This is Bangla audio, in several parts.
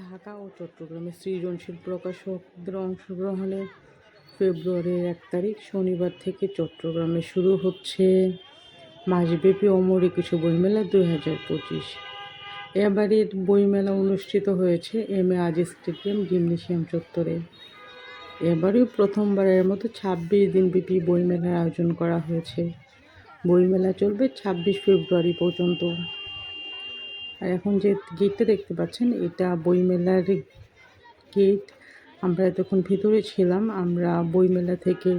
ঢাকা ও চট্টগ্রামে সৃজনশীল প্রকাশকদের অংশগ্রহণে ফেব্রুয়ারির এক তারিখ শনিবার থেকে চট্টগ্রামে শুরু হচ্ছে মাসব্যাপী অমর একুশে বইমেলা দুই হাজার পঁচিশ। এবারের বইমেলা অনুষ্ঠিত হয়েছে এম এ আজি স্টেডিয়াম জিমনেশিয়াম চত্বরে। এবারেও প্রথমবারের মতো ছাব্বিশ দিনব্যাপী বইমেলার আয়োজন করা হয়েছে। বইমেলা চলবে ছাব্বিশ ফেব্রুয়ারি পর্যন্ত। আর এখন যে গেটটা দেখতে পাচ্ছেন, এটা বইমেলার গেট। আমরা এতক্ষণ ভিতরে ছিলাম, আমরা বইমেলা থেকে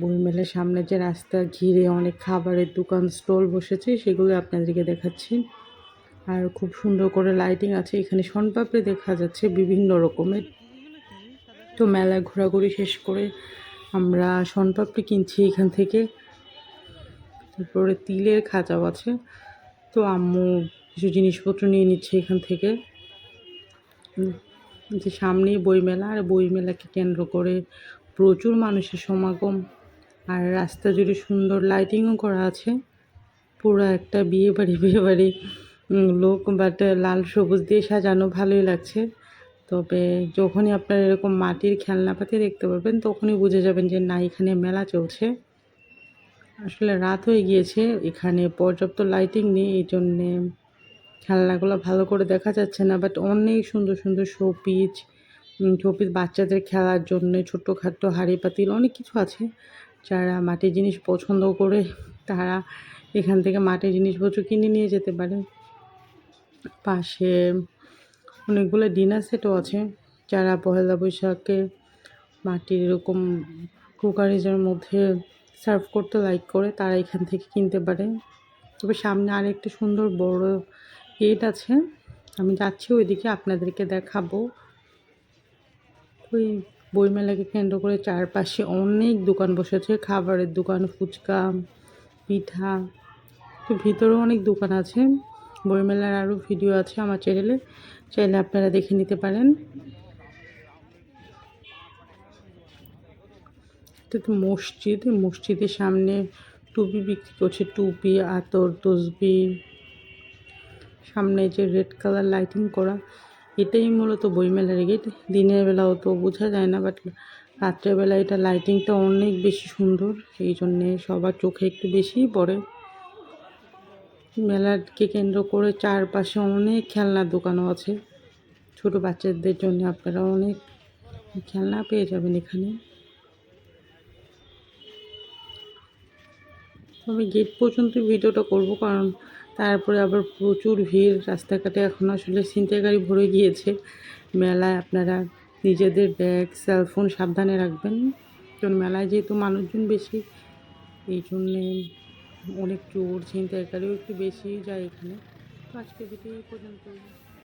বইমেলার সামনে যে রাস্তা ঘিরে অনেক খাবারের দোকান, স্টল বসেছে, সেগুলো আপনাদেরকে দেখাচ্ছি। আর খুব সুন্দর করে লাইটিং আছে, এখানে শনপাপড়ি দেখা যাচ্ছে বিভিন্ন রকমের। তো মেলায় ঘোরাঘুরি শেষ করে আমরা শনপাপড়ি কিনছি এখান থেকে। তারপরে তিলের খাঁচাও আছে। তো আম্মু কিছু জিনিসপত্র নিয়ে নিচ্ছে এখান থেকে। যে সামনেই বইমেলা, আর বইমেলাকে কেন্দ্র করে প্রচুর মানুষের সমাগম। আর রাস্তা জুড়ে সুন্দর লাইটিংও করা আছে। পুরো একটা বিয়ে বাড়ি বিয়ে বাড়ি লোক বাট লাল সবুজ দিয়ে সাজানো, ভালোই লাগছে। তবে যখনই আপনারা এরকম মাটির খেলনাপাতি দেখতে পারবেন, তখনই বুঝে যাবেন যে না, এখানে মেলা চলছে। আসলে রাত হয়ে গিয়েছে, এখানে পর্যাপ্ত লাইটিং নেই, এই জন্যে খেলনাগুলো ভালো করে দেখা যাচ্ছে না বাট অনেক সুন্দর সুন্দর শোপিচ শোপিচ বাচ্চাদের খেলার জন্য ছোটোখাটো হাঁড়ি পাতিল, অনেক কিছু আছে। যারা মাটির জিনিস পছন্দ করে, তারা এখান থেকে মাটির জিনিসপত্র কিনে নিয়ে যেতে পারে। পাশে অনেকগুলো ডিনার সেটও আছে, যারা পহেলা বৈশাখে মাটির এরকম কুকারিজের মধ্যে সার্ভ করতে লাইক করে তারা এখান থেকে কিনতে পারে। তবে সামনে আরেকটা সুন্দর বড় গেট আছে। আমি যাচ্ছি ওইদিকে আপনাদেরকে দেখাবো। ওই বইমেলাকে কেন্দ্র করে চারপাশে অনেক দোকান বসেছে। খাবারের দোকান, ফুচকা, পিঠা, তো ভিতরেও অনেক দোকান আছে। বইমেলার আরও ভিডিও আছে আমার চ্যানেলে। চাইলে আপনারা দেখে নিতে পারেন। এটা তো মসজিদ মসজিদের সামনে টুপি বিক্রি করছে, টুপি, আতর, তসবি। সামনে যে রেড কালার লাইটিং করা, এটাই মূলত বইমেলার গেট। দিনের বেলাও তো বোঝা যায় না, বাট রাত্রেবেলা এটা লাইটিংটা অনেক বেশি সুন্দর এই জন্যে সবার চোখে একটু বেশিই পড়ে। মেলাকে কেন্দ্র করে চারপাশে অনেক খেলনার দোকানও আছে। ছোট বাচ্চাদের জন্য আপনারা অনেক খেলনা পেয়ে যাবেন এখানে। আমি গেট পর্যন্ত ভিডিওটা করব, কারণ তারপরে আবার প্রচুর ভিড়। রাস্তাঘাটে এখন আসলে ছিনতাই গাড়ি ভরে গিয়েছে। মেলায় আপনারা নিজেদের ব্যাগ সেলফোন সাবধানে রাখবেন। কারণ মেলায় যেহেতু মানুষজন বেশি, এই জন্যে অনেক চোর ছিনতাইকারীও একটু বেশি যায় এখানে। তো আজকে ভিডিও পর্যন্ত